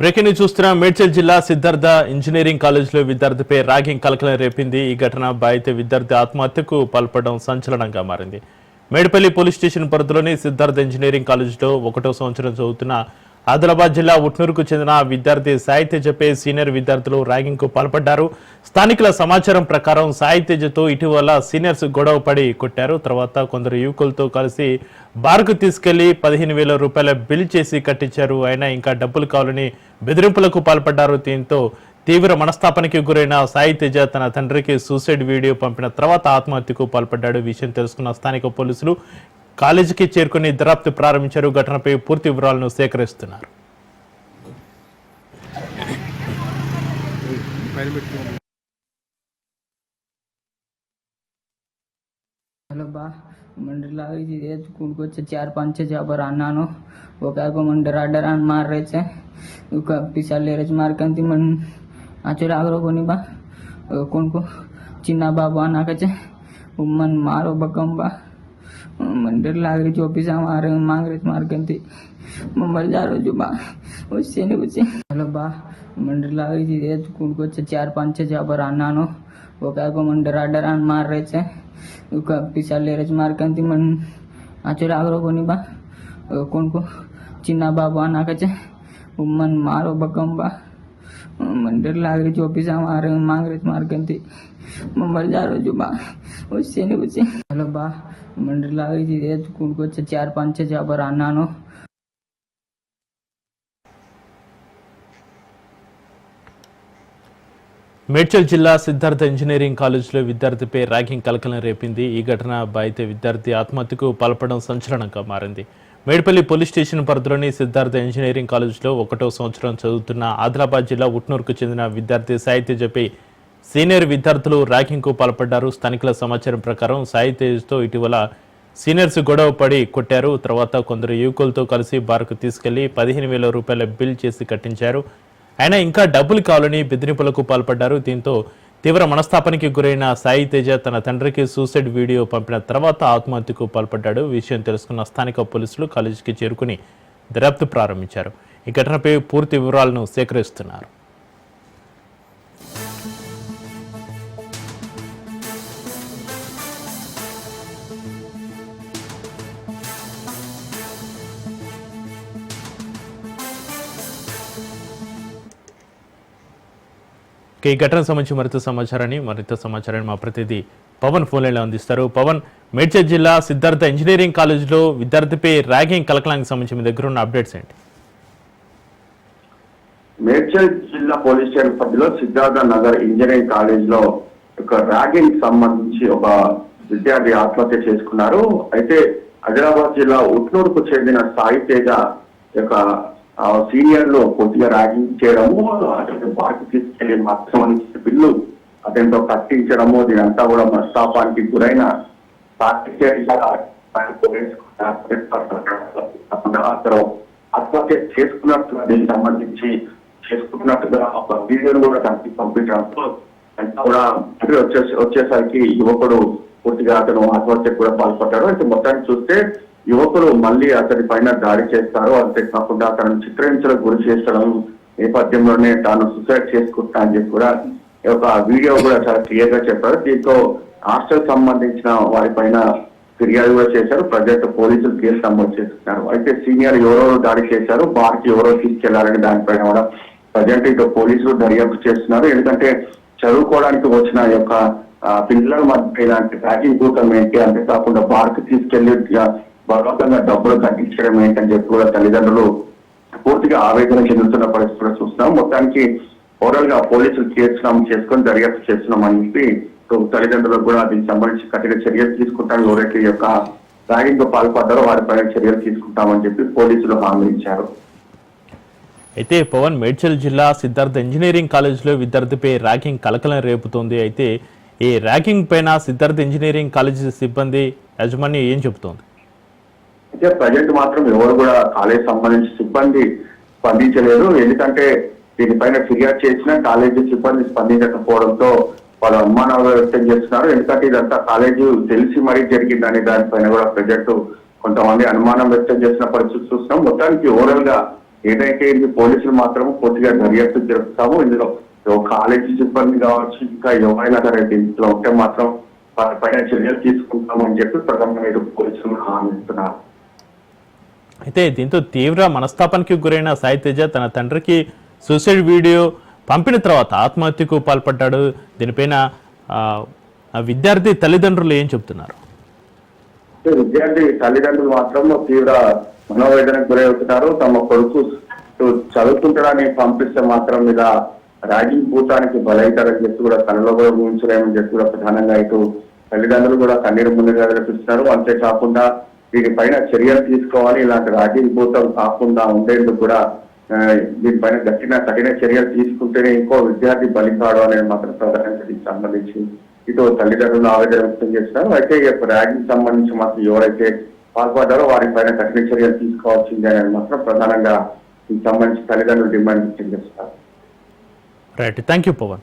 Breaking news చూస్తున్న మేడ్చల్ జిల్లా Siddhartha engineering కాలేజీలో విద్యార్థిపై ర్యాగింగ్ కలకలం రేపింది. ఈ ఘటన బాధిత విద్యార్థి ఆత్మహత్యకు పాల్పడడం సంచలనంగా మారింది. మేడిపల్లి పోలీస్ స్టేషన్ పరిధిలోని సిద్ధార్థ ఇంజనీరింగ్ కాలేజీలో ఒకటో సంవత్సరం చదువుతున్న ఆదిలాబాద్ జిల్లా ఉట్నూరుకు చెందిన విద్యార్థి సాహిత్యజపై సీనియర్ విద్యార్థులు ర్యాగింగ్కు పాల్పడ్డారు. స్థానికుల సమాచారం ప్రకారం సాహిత్యజతో ఇటీవల సీనియర్స్ గొడవ పడి కొట్టారు. తర్వాత కొందరు యువకులతో కలిసి బార్కు తీసుకెళ్ళి పదిహేను వేల రూపాయల బిల్ చేసి కట్టించారు. అయినా ఇంకా డబ్బులు కావాలని బెదిరింపులకు పాల్పడ్డారు. దీంతో తీవ్ర మనస్తాపానికి గురైన సాయి తేజ తన తండ్రికి సూసైడ్ వీడియో పంపిన తర్వాత ఆత్మహత్యకు పాల్పడ్డాడు. విషయం తెలుసుకున్న స్థానిక పోలీసులు కాలేజీకి చేరుకుని దర్యాప్తు ప్రారంభించారు ఘటనపై పూర్తి వివరాలను సేకరిస్తున్నారు హలో బా મંડળાવી એ જ કુડકો છે ચાર પાંચ છે જ્યાં પર આનાનો વકાકો મંડરા ડરાન માર રહે છે પીસા લેર જ માર કંતી મન આચોર આગરો કોની બા કોણ કો ચિન્ના બા બા નાખે છે મન મારો બકમ બા को चिन्ना बाबा आना के छे वो मन मारो बकम बा मंडर लागे जो पिसा मार रहे मांग रहे छे मार कंती मैं मर जा रहा जो बा उससे नहीं बचे हेलो बा मंडर लागे जी ये स्कूल को छे चार पांच छह जहाँ पर आना नो वो क्या को मन डरा डरा मार रहे छे वो వచ్చాను వచ్చాను హలో బా మండ్రిలాగా ఇది కూడుకొచ్చే చారు పంచే చేపరు అన్నాను మేడ్చల్ జిల్లా సిద్ధార్థ ఇంజనీరింగ్ కాలేజీలో విద్యార్థిపై ర్యాగింగ్ కలకలం రేపింది. ఈ ఘటన బాధిత విద్యార్థి ఆత్మహత్యకు పాల్పడడం సంచలనంగా మారింది. మేడ్పల్లి పోలీస్ స్టేషన్ పరిధిలోని సిద్ధార్థ ఇంజనీరింగ్ కాలేజీలో ఒకటో సంవత్సరం చదువుతున్న ఆదిలాబాద్ జిల్లా ఉట్నూరుకు చెందిన విద్యార్థి సాహిత్య సాహిత్యజపై సీనియర్ విద్యార్థులు ర్యాగింగ్కు పాల్పడ్డారు. స్థానికుల సమాచారం ప్రకారం సాయి తేజ్తో ఇటీవల సీనియర్స్ గొడవ పడి కొట్టారు. తర్వాత కొందరు యువకులతో కలిసి బార్కు తీసుకెళ్ళి పదిహేను వేల రూపాయల బిల్ చేసి కట్టించారు. ఆయన ఇంకా డబ్బులు కావాలని బెదిరింపులకు పాల్పడ్డారు. దీంతో తీవ్ర మనస్తాపానికి గురైన సాయి తేజ తన తండ్రికి సూసైడ్ వీడియో పంపిన తర్వాత ఆత్మహత్యకు పాల్పడ్డాడు. విషయం తెలుసుకున్న స్థానిక పోలీసులు కాలేజీకి చేరుకుని దర్యాప్తు ప్రారంభించారు. ఈ ఘటనపై పూర్తి వివరాలను సేకరిస్తున్నారు. ఈ ఘటన సంబంధించి మరింత సమాచారాన్ని మరింత సమాచారాన్ని మా ప్రతినిధి పవన్ ఫోన్లైన్లో అందిస్తారు. పవన్ మేడ్చల్ జిల్లా సిద్ధార్థ ఇంజనీరింగ్ కాలేజీలో విద్యార్థిపై ర్యాగింగ్ కలకలానికి సంబంధించి మీ దగ్గర ఉన్న అప్డేట్స్ ఏంటి? మేడ్చల్ జిల్లా పోలీస్ స్టేషన్ పరిధిలో సిద్ధార్థ నగర్ ఇంజనీరింగ్ కాలేజీలో ఒక ర్యాగింగ్ సంబంధించి ఒక విద్యార్థి ఆత్మహత్య చేసుకున్నారు. అయితే ఆదిలాబాద్ జిల్లా ఉట్నూరుకు చెందిన సాయి తేజ యొక్క సీనియర్లో కొద్దిగా ర్యాగింగ్ చేయడము అతను బాకి తీసుకెళ్ళి మొత్తం అని బిల్లు అతనితో కట్టించడము దీనంతా కూడా మనస్తాపానికి గురైన అతను ఆత్మహత్య చేసుకున్నట్టుగా దీనికి సంబంధించి చేసుకున్నట్టుగా ఒక వీడియోను కూడా దానికి పంపించడంతో అంతా కూడా తిరిగి వచ్చేసి వచ్చేసరికి యువకుడు పూర్తిగా అతను ఆత్మహత్యకు కూడా పాల్పడ్డాడు. అయితే మొత్తాన్ని చూస్తే యువకులు మళ్ళీ అతని పైన దాడి చేస్తారు. అంతేకాకుండా అతను చిత్రహింసలకు గురి చేసడం నేపథ్యంలోనే తాను సూసైడ్ చేసుకుంటా అని చెప్పి కూడా ఒక వీడియో కూడా చాలా క్లియర్గా చెప్పారు. దీంతో హాస్టల్ సంబంధించిన వారి పైన ఫిర్యాదు కూడా చేశారు. ప్రజెంట్ పోలీసులు కేసు నమోదు చేస్తున్నారు. అయితే సీనియర్ ఎవరెవరు దాడి చేశారు. బార్కి ఎవరో తీసుకెళ్ళారని దానిపైన కూడా ప్రజెంట్ ఇటు పోలీసులు దర్యాప్తు చేస్తున్నారు. ఎందుకంటే చదువుకోవడానికి వచ్చిన యొక్క పిల్లల మధ్య ఇలాంటి ప్యాకింగ్ కూటం ఏంటి? అంతేకాకుండా బార్కి తీసుకెళ్ళి బలవంతంగా డబ్బులు తగ్గించడం ఏంటని చెప్పి కూడా తల్లిదండ్రులు పూర్తిగా ఆవేదన చెందుతున్న పరిస్థితి కూడా చూస్తున్నాం. మొత్తానికి ఓవరాల్గా పోలీసులు కేసు నమోదు చేసుకొని దర్యాప్తు చేస్తున్నాం అని చెప్పి తల్లిదండ్రులకు కూడా దీనికి సంబంధించి కఠిన చర్యలు తీసుకుంటాం ఎవరైతే యొక్క ర్యాగింగ్ పాల్పడ్డారో వారిపైన చర్యలు తీసుకుంటామని చెప్పి పోలీసులు హామీ ఇచ్చారు. అయితే పవన్ మేడ్చల్ జిల్లా సిద్ధార్థ ఇంజనీరింగ్ కాలేజీలో విద్యార్థిపై ర్యాగింగ్ కలకలం రేపుతోంది. అయితే ఈ ర్యాగింగ్ పైన సిద్ధార్థ ఇంజనీరింగ్ కాలేజీ సిబ్బంది యాజమాన్యం ఏం చెబుతోంది? అయితే ప్రజెంట్ మాత్రం ఎవరు కూడా కాలేజ్ సంబంధించి సిబ్బంది స్పందించలేదు. ఎందుకంటే దీనిపైన ఫిర్యాదు చేసిన కాలేజీ సిబ్బంది స్పందించకపోవడంతో వాళ్ళు అనుమానాలు వ్యక్తం చేస్తున్నారు. ఎందుకంటే ఇదంతా కాలేజీ తెలిసి మరీ జరిగిందని దానిపైన కూడా ప్రజెంట్ కొంతమంది అనుమానం వ్యక్తం చేసిన పరిస్థితి చూస్తున్నాం. మొత్తానికి ఓవరాల్గా ఏదైతే ఇది పోలీసులు మాత్రం పూర్తిగా దర్యాప్తు జరుపుతాము ఇందులో కాలేజీ సిబ్బంది కావచ్చు ఇంకా ఎవరైనా సరే దీంట్లో ఉంటే మాత్రం వారిపైన చర్యలు తీసుకుంటామని చెప్పి ప్రధానమైన ఇటు పోలీసులు హామీ ఇస్తున్నారు. అయితే దీంతో తీవ్ర మనస్తాపానికి గురైన సాయి తేజ తన తండ్రికి సూసైడ్ వీడియో పంపిన తర్వాత ఆత్మహత్యకు పాల్పడ్డాడు. దీనిపైన ఆ, విద్యార్థి తల్లిదండ్రులు ఏం చెప్తున్నారు విద్యార్థి తల్లిదండ్రులు మాత్రం తీవ్ర మనోవేదనకు గురవుతున్నారు తమ కొడుకు చదువుతుంటాడని పంపిస్తే మాత్రం మీద ర్యాగింగ్ భూతానికి బలైతారని చెప్పి కూడా తనలో కూడా ఊహించలేమని చెప్పి కూడా ప్రధానంగా ఇటు తల్లిదండ్రులు కూడా కన్నీరు ముందుగా వినిపిస్తున్నారు అంతేకాకుండా దీనిపైన చర్యలు తీసుకోవాలి ఇలాంటి రాజీ భూతం కాకుండా ఉండేందుకు కూడా దీనిపైన గట్టిన కఠిన చర్యలు తీసుకుంటేనే ఇంకో విద్యార్థి బలి కాడు అనేది మాత్రం ప్రధానంగా దీనికి సంబంధించి ఇటు తల్లిదండ్రులు ఆవేదన వ్యక్తం చేస్తారు అయితే ఈ యొక్క ర్యాగింగ్ సంబంధించి మాత్రం ఎవరైతే పాల్పడ్డారో వారిపైన కఠిన చర్యలు తీసుకోవాల్సిందే అనేది మాత్రం ప్రధానంగా దీనికి సంబంధించి తల్లిదండ్రులు డిమాండ్ వ్యక్తం చేస్తారు రైట్. Thank you Pawan.